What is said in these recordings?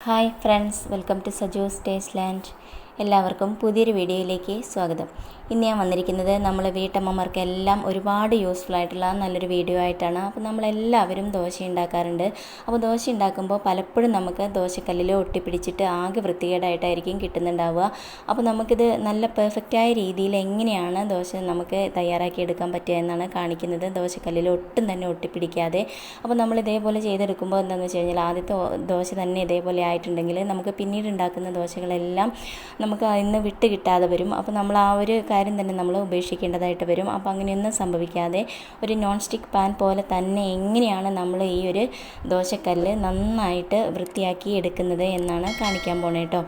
hi friends welcome to Saju's taste land എല്ലാവർക്കും പുതിയൊരു വീഡിയോയിലേക്ക് സ്വാഗതം. ഇന്ന് ഞാൻ വന്നിരിക്കുന്നത് നമ്മൾ വീട്ടമ്മമാർക്കെല്ലാം ഒരുപാട് യൂസ്ഫുൾ ആയിട്ടുള്ള നല്ലൊരു വീഡിയോ ആയിട്ടാണ്. അപ്പോൾ നമ്മളെല്ലാവരും ദോശ ഉണ്ടാക്കാറുണ്ട്. അപ്പോൾ ദോശ ഉണ്ടാക്കുമ്പോൾ പലപ്പോഴും നമുക്ക് ദോശക്കല്ലിൽ ഒട്ടിപ്പിടിച്ചിട്ട് ആകെ വൃത്തികേടായിട്ടായിരിക്കും കിട്ടുന്നുണ്ടാവുക. അപ്പോൾ നമുക്കിത് നല്ല പെർഫെക്റ്റായ രീതിയിൽ എങ്ങനെയാണ് ദോശ നമുക്ക് തയ്യാറാക്കി എടുക്കാൻ പറ്റുക എന്നാണ് കാണിക്കുന്നത്. ദോശക്കല്ലിൽ ഒട്ടും തന്നെ ഒട്ടിപ്പിടിക്കാതെ. അപ്പോൾ നമ്മൾ ഇതേപോലെ ചെയ്തെടുക്കുമ്പോൾ എന്താണെന്ന് വെച്ച് കഴിഞ്ഞാൽ ആദ്യത്തെ ദോശ തന്നെ ഇതേപോലെ ആയിട്ടുണ്ടെങ്കിൽ നമുക്ക് പിന്നീട് ഉണ്ടാക്കുന്ന ദോശകളെല്ലാം നമുക്ക് ഇന്ന് വിട്ട് കിട്ടാതെ വരും. അപ്പോൾ നമ്മൾ ആ ഒരു കാര്യം തന്നെ നമ്മൾ ഉപേക്ഷിക്കേണ്ടതായിട്ട് വരും. അപ്പോൾ അങ്ങനെയൊന്നും സംഭവിക്കാതെ ഒരു നോൺ സ്റ്റിക്ക് പാൻ പോലെ തന്നെ എങ്ങനെയാണ് നമ്മൾ ഈ ഒരു ദോശക്കല്ല് നന്നായിട്ട് വൃത്തിയാക്കി എടുക്കുന്നത് എന്നാണ് കാണിക്കാൻ പോണേ കേട്ടോ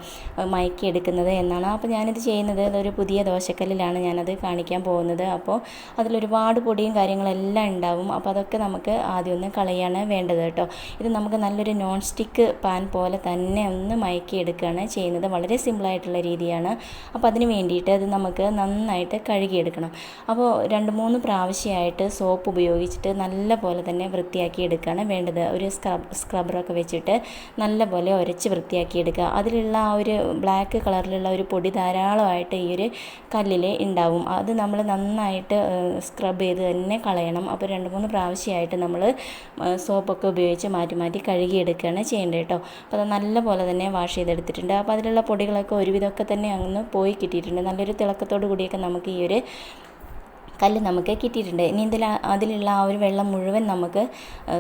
മയക്കി എടുക്കുന്നത് എന്നാണ്. അപ്പോൾ ഞാനിത് ചെയ്യുന്നത് ഒരു പുതിയ ദോശക്കല്ലിലാണ് ഞാനത് കാണിക്കാൻ പോകുന്നത്. അപ്പോൾ അതിലൊരുപാട് പൊടിയും കാര്യങ്ങളെല്ലാം ഉണ്ടാവും. അപ്പോൾ അതൊക്കെ നമുക്ക് ആദ്യം ഒന്ന് കളയാണ് വേണ്ടത് കേട്ടോ ഇത് നമുക്ക് നല്ലൊരു നോൺ സ്റ്റിക്ക് പാൻ പോലെ തന്നെ ഒന്ന് മയക്കി എടുക്കുകയാണ് ചെയ്യുന്നത്. വളരെ സിമ്പിളായിട്ടുള്ള രീതിയാണ്. അപ്പോൾ അതിന് വേണ്ടിയിട്ട് അത് നമുക്ക് നന്നായിട്ട് കഴുകിയെടുക്കണം. അപ്പോൾ രണ്ട് മൂന്ന് പ്രാവശ്യമായിട്ട് സോപ്പ് ഉപയോഗിച്ചിട്ട് നല്ല പോലെ തന്നെ വൃത്തിയാക്കി എടുക്കുകയാണ് വേണ്ടത്. ഒരു സ്ക്രബ് സ്ക്രബറൊക്കെ വെച്ചിട്ട് നല്ല പോലെ ഉരച്ച് വൃത്തിയാക്കി എടുക്കുക. അതിലുള്ള ആ ഒരു ബ്ലാക്ക് കളറിലുള്ള ഒരു പൊടി ധാരാളമായിട്ട് ഈ ഒരു കല്ലിൽ ഉണ്ടാവും. അത് നമ്മൾ നന്നായിട്ട് സ്ക്രബ് ചെയ്ത് തന്നെ കളയണം. അപ്പോൾ രണ്ട് മൂന്ന് പ്രാവശ്യമായിട്ട് നമ്മൾ സോപ്പൊക്കെ ഉപയോഗിച്ച് മാറ്റി മാറ്റി കഴുകിയെടുക്കുകയാണ് ചെയ്യേണ്ടത് കേട്ടോ. അപ്പോൾ അത് നല്ല പോലെ തന്നെ വാഷ് ചെയ്തെടുത്തിട്ടുണ്ട്. അപ്പോൾ അതിലുള്ള പൊടികളൊക്കെ ഒരുവിധമൊക്കെ തന്നെ അങ്ങ് പോയി കിട്ടിയിട്ടുണ്ട്. നല്ലൊരു തിളക്കത്തോടു കൂടിയൊക്കെ നമുക്ക് ഈ ഒരു കല്ല് നമുക്ക് കിട്ടിയിട്ടുണ്ട്. ഇനി ഇതിൽ അതിലുള്ള ആ ഒരു വെള്ളം മുഴുവൻ നമുക്ക്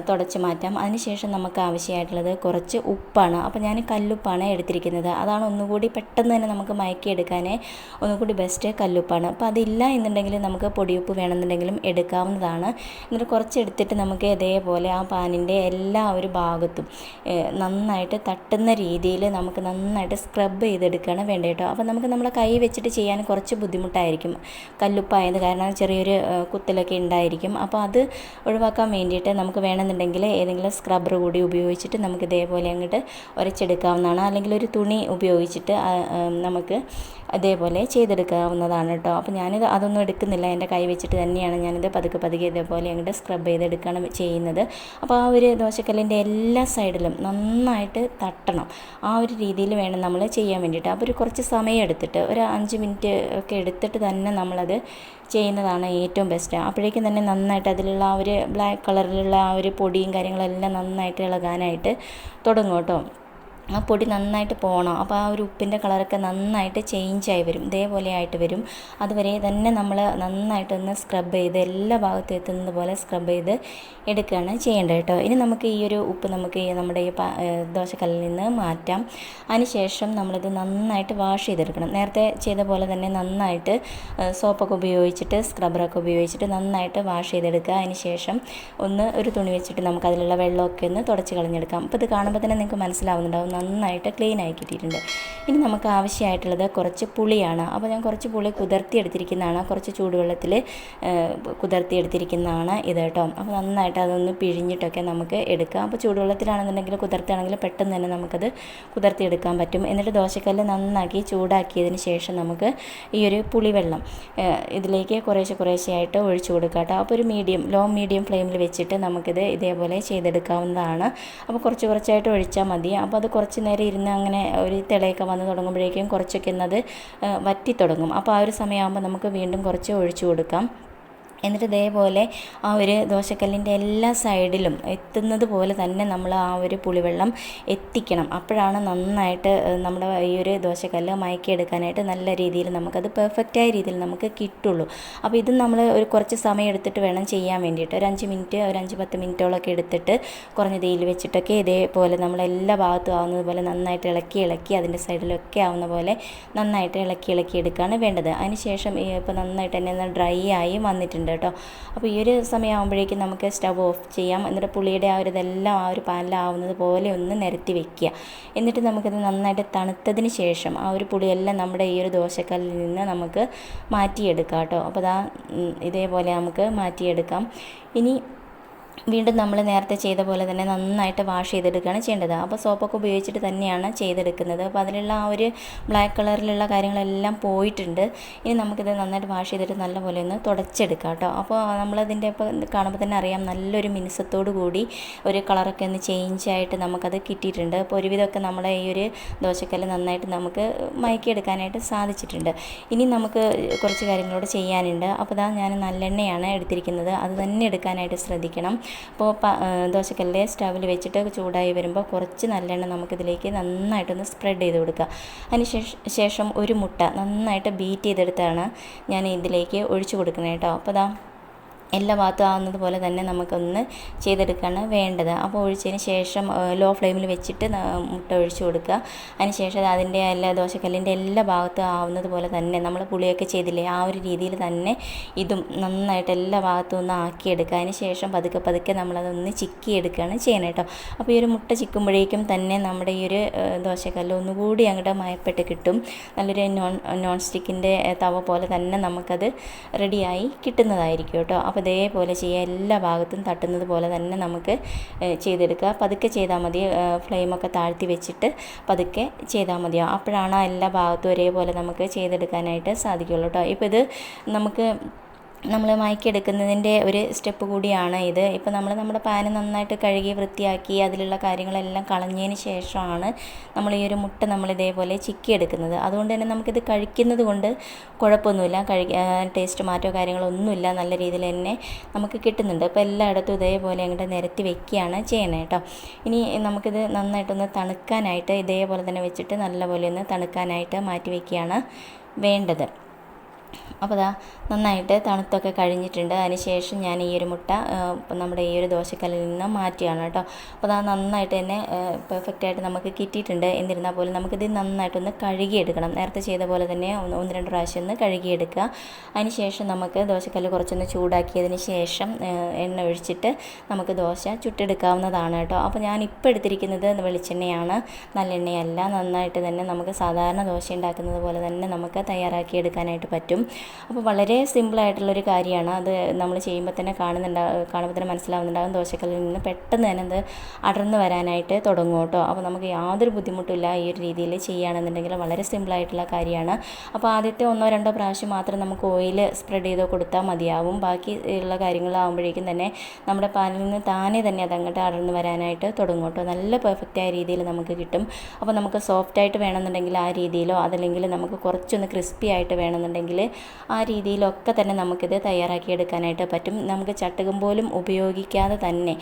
തുടച്ച് മാറ്റാം. അതിനുശേഷം നമുക്ക് ആവശ്യമായിട്ടുള്ളത് കുറച്ച് ഉപ്പാണ്. അപ്പോൾ ഞാൻ കല്ലുപ്പാണ് എടുത്തിരിക്കുന്നത്. അതാണ് ഒന്നുകൂടി പെട്ടെന്ന് തന്നെ നമുക്ക് മയക്കിയെടുക്കാൻ ഒന്നുകൂടി ബെസ്റ്റ് കല്ലുപ്പാണ്. അപ്പോൾ അതില്ല എന്നുണ്ടെങ്കിൽ നമുക്ക് പൊടിയുപ്പ് വേണമെന്നുണ്ടെങ്കിലും എടുക്കാവുന്നതാണ്. എന്നിട്ട് കുറച്ച് എടുത്തിട്ട് നമുക്ക് ഇതേപോലെ ആ പാനിന്റെ എല്ലാ ഒരു ഭാഗത്തും നന്നായിട്ട് തട്ടുന്ന രീതിയിൽ നമുക്ക് നന്നായിട്ട് സ്ക്രബ് ചെയ്തെടുക്കുകയാണ് വേണ്ടത് അപ്പോൾ നമുക്ക് നമ്മളെ കൈ വെച്ചിട്ട് ചെയ്യാൻ കുറച്ച് ബുദ്ധിമുട്ടായിരിക്കും കല്ലുപ്പായത് കാരണം ചെറിയൊരു കുത്തലൊക്കെ ഉണ്ടായിരിക്കും. അപ്പോൾ അത് ഒഴിവാക്കാൻ വേണ്ടിയിട്ട് നമുക്ക് വേണമെന്നുണ്ടെങ്കിൽ ഏതെങ്കിലും സ്ക്രബ്ബർ കൂടി ഉപയോഗിച്ചിട്ട് നമുക്ക് ഇതേപോലെ അങ്ങോട്ട് ഉരച്ചെടുക്കാവുന്നതാണ് അല്ലെങ്കിൽ ഒരു തുണി ഉപയോഗിച്ചിട്ട് നമുക്ക് അതേപോലെ ചെയ്തെടുക്കാവുന്നതാണ് കേട്ടോ. അപ്പോൾ ഞാനിത് അതൊന്നും എടുക്കുന്നില്ല. എന്റെ കൈ വെച്ചിട്ട് തന്നെയാണ് ഞാനിത് പതുക്കെ പതുക്കെ ഇതേപോലെ അങ്ങോട്ട് സ്ക്രബ് ചെയ്തെടുക്കുകയാണ് ചെയ്യുന്നത്. അപ്പോൾ ആ ഒരു ദോശക്കല്ലിന്റെ എല്ലാ സൈഡിലും നന്നായിട്ട് തട്ടണം. ആ ഒരു രീതിയിൽ വേണം നമ്മൾ ചെയ്യാൻ വേണ്ടിയിട്ട്. അപ്പോൾ ഒരു കുറച്ച് സമയം എടുത്തിട്ട് ഒരു അഞ്ച് മിനിറ്റ് ഒക്കെ എടുത്തിട്ട് തന്നെ നമ്മളത് ചെയ്യുന്നതാണ് ഏറ്റവും ബെസ്റ്റ് അപ്പോഴേക്കും തന്നെ നന്നായിട്ട് അതിലുള്ള ആ ഒരു ബ്ലാക്ക് കളറിലുള്ള ആ ഒരു പൊടിയും കാര്യങ്ങളെല്ലാം നന്നായിട്ട് ഇളകാനായിട്ട് തുടങ്ങും കേട്ടോ. ആ പൊടി നന്നായിട്ട് പോകണം അപ്പോൾ ആ ഒരു ഉപ്പിന്റെ കളറൊക്കെ നന്നായിട്ട് ചേഞ്ചായി വരും. ഇതേപോലെ ആയിട്ട് വരും. അതുവരെ തന്നെ നമ്മൾ നന്നായിട്ടൊന്ന് സ്ക്രബ് ചെയ്ത് എല്ലാ ഭാഗത്തും എത്തുന്നത് പോലെ സ്ക്രബ് ചെയ്ത് എടുക്കുകയാണ് ചെയ്യേണ്ടത് കേട്ടോ. ഇനി നമുക്ക് ഈ ഒരു ഉപ്പ് നമുക്ക് നമ്മുടെ ഈ ദോശക്കല്ലിൽ നിന്ന് മാറ്റാം. അതിനുശേഷം നമ്മളിത് നന്നായിട്ട് വാഷ് ചെയ്തെടുക്കണം. നേരത്തെ ചെയ്ത പോലെ തന്നെ നന്നായിട്ട് സോപ്പൊക്കെ ഉപയോഗിച്ചിട്ട് സ്ക്രബറൊക്കെ ഉപയോഗിച്ചിട്ട് നന്നായിട്ട് വാഷ് ചെയ്തെടുക്കുക. അതിനുശേഷം ഒന്ന് ഒരു തുണി വെച്ചിട്ട് നമുക്ക് അതിലുള്ള വെള്ളമൊക്കെ ഒന്ന് തുടച്ച് കളഞ്ഞെടുക്കാം. അപ്പോൾ ഇത് കാണുമ്പോൾ തന്നെ നിങ്ങൾക്ക് മനസ്സിലാവുന്നുണ്ടാവും. നന്നായിട്ട് ക്ലീൻ ആയി ഇനി നമുക്ക് ആവശ്യമായിട്ടുള്ളത് കുറച്ച് പുളിയാണ്. അപ്പോൾ ഞാൻ കുറച്ച് പുളി കുതിർത്തി എടുത്തിരിക്കുന്നതാണ് കുറച്ച് ചൂടുവെള്ളത്തിൽ കുതിർത്തി എടുത്തിരിക്കുന്നതാണ് ഇത് കേട്ടോ. അപ്പോൾ നന്നായിട്ട് അതൊന്ന് പിഴിഞ്ഞിട്ടൊക്കെ നമുക്ക് എടുക്കാം. അപ്പോൾ ചൂടുവെള്ളത്തിലാണെന്നുണ്ടെങ്കിൽ കുതിർത്തിയാണെങ്കിൽ പെട്ടെന്ന് തന്നെ നമുക്കത് കുതിർത്തി എടുക്കാൻ പറ്റും. എന്നിട്ട് ദോശക്കല്ല് നന്നാക്കി ചൂടാക്കിയതിന് ശേഷം നമുക്ക് ഈ ഒരു പുളിവെള്ളം ഇതിലേക്ക് കുറേശ്ശെ കുറേശ്ശെയായിട്ട് ഒഴിച്ചു കൊടുക്കാം കേട്ടോ. അപ്പോൾ ഒരു മീഡിയം ലോ മീഡിയം ഫ്ലെയിമിൽ വെച്ചിട്ട് നമുക്കിത് ഇതേപോലെ ചെയ്തെടുക്കാവുന്നതാണ്. അപ്പോൾ കുറച്ച് കുറച്ചായിട്ട് ഒഴിച്ചാൽ മതി. അപ്പോൾ അത് കുറച്ച് നേരം ഇരുന്ന് അങ്ങനെ ഒരു തിളയൊക്കെ വന്ന് തുടങ്ങുമ്പോഴേക്കും കുറച്ചൊക്കെ എന്നത് വറ്റി തുടങ്ങും. അപ്പോൾ ആ ഒരു സമയമാകുമ്പോൾ നമുക്ക് വീണ്ടും കുറച്ച് ഒഴിച്ചു കൊടുക്കാം. എന്നിട്ട് ഇതേപോലെ ആ ഒരു ദോശക്കല്ലിന്റെ എല്ലാ സൈഡിലും എത്തുന്നത് പോലെ തന്നെ നമ്മൾ ആ ഒരു പുളിവെള്ളം എത്തിക്കണം. അപ്പോഴാണ് നന്നായിട്ട് നമ്മുടെ ഈ ഒരു ദോശക്കല്ല് മയക്കിയെടുക്കാനായിട്ട് നല്ല രീതിയിൽ നമുക്കത് പെർഫെക്റ്റായ രീതിയിൽ നമുക്ക് കിട്ടുള്ളൂ. അപ്പോൾ ഇത് നമ്മൾ ഒരു കുറച്ച് സമയം എടുത്തിട്ട് വേണം ചെയ്യാൻ വേണ്ടിയിട്ട്. ഒരു അഞ്ച് മിനിറ്റ് ഒരു അഞ്ച് പത്ത് മിനിറ്റോളൊക്കെ എടുത്തിട്ട് കുറഞ്ഞ തീയിൽ വെച്ചിട്ടൊക്കെ ഇതേപോലെ നമ്മൾ എല്ലാ ഭാഗത്തും ആവുന്നത് പോലെ നന്നായിട്ട് ഇളക്കി ഇളക്കി അതിന്റെ സൈഡിലൊക്കെ ആവുന്ന പോലെ നന്നായിട്ട് ഇളക്കി ഇളക്കി എടുക്കുകയാണ് വേണ്ടത്. അതിനുശേഷം ഇപ്പോൾ നന്നായിട്ട് തന്നെ ഡ്രൈ ആയി വന്നിട്ടുണ്ട്. കേട്ടോ. അപ്പോൾ ഈ ഒരു സമയമാകുമ്പോഴേക്കും നമുക്ക് സ്റ്റവ് ഓഫ് ചെയ്യാം. എന്നിട്ട് പുളിയുടെ ആ ഒരു ഇതെല്ലാം ആ ഒരു പാലിലാവുന്നത് പോലെ ഒന്ന് നിരത്തി വെക്കുക. എന്നിട്ട് നമുക്കത് നന്നായിട്ട് തണുത്തതിന് ശേഷം ആ ഒരു പുളിയെല്ലാം നമ്മുടെ ഈ ഒരു ദോശക്കല്ലിൽ നിന്ന് നമുക്ക് മാറ്റിയെടുക്കാം കേട്ടോ. അപ്പോൾ അതാ ഇതേപോലെ നമുക്ക് മാറ്റിയെടുക്കാം. ഇനി വീണ്ടും നമ്മൾ നേരത്തെ ചെയ്ത പോലെ തന്നെ നന്നായിട്ട് വാഷ് ചെയ്തെടുക്കുകയാണ് ചെയ്യേണ്ടത്. അപ്പോൾ സോപ്പൊക്കെ ഉപയോഗിച്ചിട്ട് തന്നെയാണ് ചെയ്തെടുക്കുന്നത്. അപ്പോൾ അതിലുള്ള ആ ഒരു ബ്ലാക്ക് കളറിലുള്ള കാര്യങ്ങളെല്ലാം പോയിട്ടുണ്ട്. ഇനി നമുക്കിത് നന്നായിട്ട് വാഷ് ചെയ്തിട്ട് നല്ലപോലെ ഒന്ന് തുടച്ചെടുക്കാം കേട്ടോ. അപ്പോൾ നമ്മളതിന്റെ ഇപ്പോൾ കാണുമ്പോൾ തന്നെ അറിയാം നല്ലൊരു മിനുസത്തോടു കൂടി ഒരു കളറൊക്കെ ഒന്ന് ചേഞ്ച് ആയിട്ട് നമുക്കത് കിട്ടിയിട്ടുണ്ട്. അപ്പോൾ ഒരുവിധമൊക്കെ നമ്മുടെ ഈ ഒരു ദോശക്കല്ല് നന്നായിട്ട് നമുക്ക് മയക്കിയെടുക്കാനായിട്ട് സാധിച്ചിട്ടുണ്ട്. ഇനി നമുക്ക് കുറച്ച് കാര്യങ്ങളോട് ചെയ്യാനുണ്ട്. അപ്പോൾ ഇതാ ഞാൻ നല്ലെണ്ണയാണ് എടുത്തിരിക്കുന്നത്. അത് തന്നെ എടുക്കാനായിട്ട് ശ്രദ്ധിക്കണം. അപ്പോൾ ദോശക്കല്ല് സ്റ്റവിൽ വെച്ചിട്ട് ചൂടായി വരുമ്പോൾ കുറച്ച് നല്ലെണ്ണ നമുക്കിതിലേക്ക് നന്നായിട്ടൊന്ന് സ്പ്രെഡ് ചെയ്ത് കൊടുക്കുക. അതിന് ശേഷം ഒരു മുട്ട നന്നായിട്ട് ബീറ്റ് ചെയ്തെടുത്താണ് ഞാൻ ഇതിലേക്ക് ഒഴിച്ചു കൊടുക്കുന്നത് കേട്ടോ. അപ്പോൾ അതാ എല്ലാ ഭാഗത്തും ആവുന്നത് പോലെ തന്നെ നമുക്കൊന്ന് ചെയ്തെടുക്കുകയാണ് വേണ്ടത്. അപ്പോൾ ഒഴിച്ചതിന് ശേഷം ലോ ഫ്ലെയിമിൽ വെച്ചിട്ട് മുട്ട ഒഴിച്ചു കൊടുക്കുക. അതിന് ശേഷം അതിന്റെ എല്ലാ ദോശക്കല്ലിന്റെ എല്ലാ ഭാഗത്തും ആവുന്നത് പോലെ തന്നെ നമ്മൾ പുളിയൊക്കെ ചെയ്തില്ലേ ആ ഒരു രീതിയിൽ തന്നെ ഇതും നന്നായിട്ട് എല്ലാ ഭാഗത്തും ഒന്ന് ആക്കിയെടുക്കുക. അതിന് ശേഷം പതുക്കെ പതുക്കെ നമ്മളതൊന്ന് ചിക്കി എടുക്കുകയാണ് ചെയ്യണം കേട്ടോ. അപ്പോൾ ഈ ഒരു മുട്ട ചിക്കുമ്പോഴേക്കും തന്നെ നമ്മുടെ ഈ ഒരു ദോശക്കല്ല് ഒന്നുകൂടി അങ്ങോട്ട് മയപ്പെട്ട് കിട്ടും. നല്ലൊരു നോൺ നോൺ സ്റ്റിക്കിന്റെ തവ പോലെ തന്നെ നമുക്കത് റെഡിയായി കിട്ടുന്നതായിരിക്കും കേട്ടോ. അപ്പോൾ അപ്പോൾ ഇതേപോലെ ചെയ്യുക എല്ലാ ഭാഗത്തും തട്ടുന്നത് പോലെ തന്നെ നമുക്ക് ചെയ്തെടുക്കുക. പതുക്കെ ചെയ്താൽ മതി. ഫ്ലെയിമൊക്കെ താഴ്ത്തി വെച്ചിട്ട് പതുക്കെ ചെയ്താൽ മതിയാവും അപ്പോഴാണ് എല്ലാ ഭാഗത്തും ഒരേപോലെ നമുക്ക് ചെയ്തെടുക്കാനായിട്ട് സാധിക്കുള്ളൂ കേട്ടോ. ഇപ്പോൾ ഇത് നമുക്ക് നമ്മൾ മയക്കെടുക്കുന്നതിന്റെ ഒരു സ്റ്റെപ്പ് കൂടിയാണ് ഇത്. ഇപ്പോൾ നമ്മൾ നമ്മുടെ പാന് നന്നായിട്ട് കഴുകി വൃത്തിയാക്കി അതിലുള്ള കാര്യങ്ങളെല്ലാം കളഞ്ഞതിന് ശേഷമാണ് നമ്മൾ ഈ ഒരു മുട്ട നമ്മൾ ഇതേപോലെ ചിക്കി എടുക്കുന്നത് അതുകൊണ്ട് തന്നെ നമുക്കിത് കഴിക്കുന്നത് കൊണ്ട് കുഴപ്പമൊന്നുമില്ല. കഴി ടേസ്റ്റ് മാറ്റോ കാര്യങ്ങളോ ഒന്നുമില്ല. നല്ല രീതിയിൽ തന്നെ നമുക്ക് കിട്ടുന്നുണ്ട്. അപ്പോൾ എല്ലായിടത്തും ഇതേപോലെ അങ്ങോട്ട് നിരത്തി വെക്കുകയാണ് ചെയ്യണേ കേട്ടോ. ഇനി നമുക്കിത് നന്നായിട്ടൊന്ന് തണുക്കാനായിട്ട് ഇതേപോലെ തന്നെ വെച്ചിട്ട് നല്ലപോലെ ഒന്ന് തണുക്കാനായിട്ട് മാറ്റി വയ്ക്കുകയാണ് വേണ്ടത്. അപ്പോൾ ദാ നന്നായിട്ട് തണുത്തൊക്കെ കഴിഞ്ഞിട്ടുണ്ട്. അതിനുശേഷം ഞാൻ ഈ ഒരു മുട്ട നമ്മുടെ ഈ ഒരു ദോശക്കല്ലിൽ നിന്ന് മാറ്റിയാണ് കേട്ടോ. അപ്പോൾ അതാ നന്നായിട്ട് തന്നെ പെർഫെക്റ്റായിട്ട് നമുക്ക് കിട്ടിയിട്ടുണ്ട്. എന്നിരുന്നാൽ പോലും നമുക്കിത് നന്നായിട്ടൊന്ന് കഴുകിയെടുക്കണം. നേരത്തെ ചെയ്ത പോലെ തന്നെ ഒന്ന് രണ്ട് പ്രാവശ്യം ഒന്ന് കഴുകിയെടുക്കുക. അതിനുശേഷം നമുക്ക് ദോശക്കല്ല് കുറച്ചൊന്ന് ചൂടാക്കിയതിന് ശേഷം എണ്ണ ഒഴിച്ചിട്ട് നമുക്ക് ദോശ ചുട്ടെടുക്കാവുന്നതാണ് കേട്ടോ. അപ്പോൾ ഞാൻ ഇപ്പോൾ എടുത്തിരിക്കുന്നത് വെളിച്ചെണ്ണയാണ്. നല്ലെണ്ണയല്ല. നന്നായിട്ട് തന്നെ നമുക്ക് സാധാരണ ദോശ ഉണ്ടാക്കുന്നത് പോലെ തന്നെ നമുക്ക് തയ്യാറാക്കി എടുക്കാനായിട്ട് പറ്റും അപ്പോൾ വളരെ സിമ്പിളായിട്ടുള്ളൊരു കാര്യമാണ്. അത് നമ്മൾ ചെയ്യുമ്പോൾ തന്നെ കാണുന്നുണ്ടാവും കാണുമ്പോൾ തന്നെ മനസ്സിലാവുന്നുണ്ടാകും ദോശക്കല്ലിൽ നിന്ന് പെട്ടെന്ന് തന്നെ അത് അടർന്നു വരാനായിട്ട് തുടങ്ങും കേട്ടോ. അപ്പോൾ നമുക്ക് യാതൊരു ബുദ്ധിമുട്ടില്ല ഈ ഒരു രീതിയിൽ ചെയ്യുകയാണെന്നുണ്ടെങ്കിൽ വളരെ സിമ്പിളായിട്ടുള്ള കാര്യമാണ്. അപ്പോൾ ആദ്യത്തെ ഒന്നോ രണ്ടോ പ്രാവശ്യം മാത്രം നമുക്ക് ഓയിൽ സ്പ്രെഡ് ചെയ്തോ കൊടുത്താൽ മതിയാവും. ബാക്കി ഉള്ള കാര്യങ്ങളാകുമ്പോഴേക്കും തന്നെ നമ്മുടെ പാനിൽ നിന്ന് താനേ തന്നെ അത് അങ്ങോട്ട് അടർന്നു വരാനായിട്ട് തുടങ്ങും കേട്ടോ. നല്ല പെർഫെക്റ്റായ രീതിയിൽ നമുക്ക് കിട്ടും. അപ്പോൾ നമുക്ക് സോഫ്റ്റായിട്ട് വേണമെന്നുണ്ടെങ്കിൽ ആ രീതിയിലോ അതല്ലെങ്കിൽ നമുക്ക് കുറച്ചൊന്ന് ക്രിസ്പി ആയിട്ട് വേണമെന്നുണ്ടെങ്കിൽ ആ രീതിയിലൊക്കെ തന്നെ നമുക്കിത് തയ്യാറാക്കിയെടുക്കാനായിട്ട് പറ്റും. നമുക്ക് ചട്ടുകം പോലും ഉപയോഗിക്കാതെ തന്നെ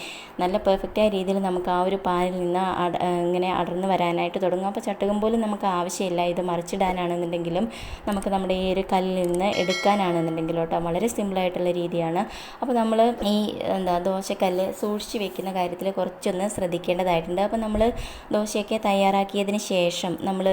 നല്ല പെർഫെക്റ്റായ രീതിയിൽ നമുക്ക് ആ ഒരു പാനിൽ നിന്ന് ഇങ്ങനെ അടർന്ന് വരാനായിട്ട് തുടങ്ങും. അപ്പോൾ ചട്ടുകം പോലും നമുക്ക് ആവശ്യമില്ല. ഇത് മറിച്ചിടാനാണെന്നുണ്ടെങ്കിലും നമുക്ക് നമ്മുടെ ഈ ഒരു കല്ലിൽ നിന്ന് എടുക്കാനാണെന്നുണ്ടെങ്കിലും കേട്ടോ വളരെ സിമ്പിളായിട്ടുള്ള രീതിയാണ്. അപ്പോൾ നമ്മൾ ഈ എന്താ ദോശക്കല്ല് സൂക്ഷിച്ച് വെക്കുന്ന കാര്യത്തിൽ കുറച്ചൊന്ന് ശ്രദ്ധിക്കേണ്ടതായിട്ടുണ്ട്. അപ്പോൾ നമ്മൾ ദോശയൊക്കെ തയ്യാറാക്കിയതിന് ശേഷം നമ്മൾ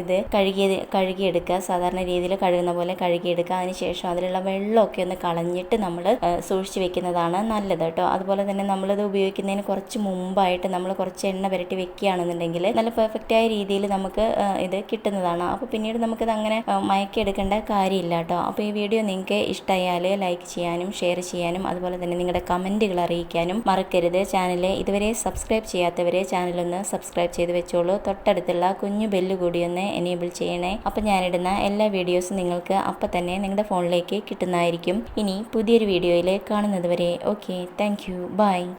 ഇത് കഴുകിയത് കഴുകിയെടുക്കുക. സാധാരണ രീതിയിൽ കഴുകുന്ന പോലെ കഴുകിയെടുക്കുക. അതിനുശേഷം അതിലുള്ള വെള്ളമൊക്കെ ഒന്ന് കളഞ്ഞിട്ട് നമ്മൾ സൂക്ഷിച്ച് വെക്കുന്നതാണ് നല്ലത് കേട്ടോ. അതുപോലെ തന്നെ നമ്മളിത് ഉപയോഗിക്കുന്നതിന് കുറച്ച് മുമ്പായിട്ട് നമ്മൾ കുറച്ച് എണ്ണ പുരട്ടി വെക്കുകയാണെന്നുണ്ടെങ്കിൽ നല്ല പെർഫെക്റ്റായ രീതിയിൽ നമുക്ക് ഇത് കിട്ടുന്നതാണ്. അപ്പോൾ പിന്നീട് നമുക്കിത് അങ്ങനെ മയക്കിയെടുക്കേണ്ട കാര്യമില്ല കേട്ടോ. അപ്പോൾ ഈ വീഡിയോ നിങ്ങൾക്ക് ഇഷ്ടമായാൽ ലൈക്ക് ചെയ്യാനും ഷെയർ ചെയ്യാനും അതുപോലെ തന്നെ നിങ്ങളുടെ കമന്റുകൾ അറിയിക്കാനും മറക്കരുത്. ചാനൽ ഇതുവരെ സബ്സ്ക്രൈബ് ചെയ്യാത്തവരെ ചാനലൊന്ന് സബ്സ്ക്രൈബ് ചെയ്ത് വെച്ചോളൂ. തൊട്ടടുത്തുള്ള കുഞ്ഞു ബെല്ല് കൂടി ഒന്ന് എനേബിൾ ചെയ്യണേ. അപ്പോൾ ഞാനിടുന്ന എല്ലാ വീഡിയോസും നിങ്ങൾക്ക് അപ്പം തന്നെ നിങ്ങളുടെ ഫോണിലേക്ക് കിട്ടുന്നതായിരിക്കും. ഇനി പുതിയൊരു വീഡിയോയിൽ കാണുന്നത് വരെ ഓക്കെ താങ്ക് യു ബൈ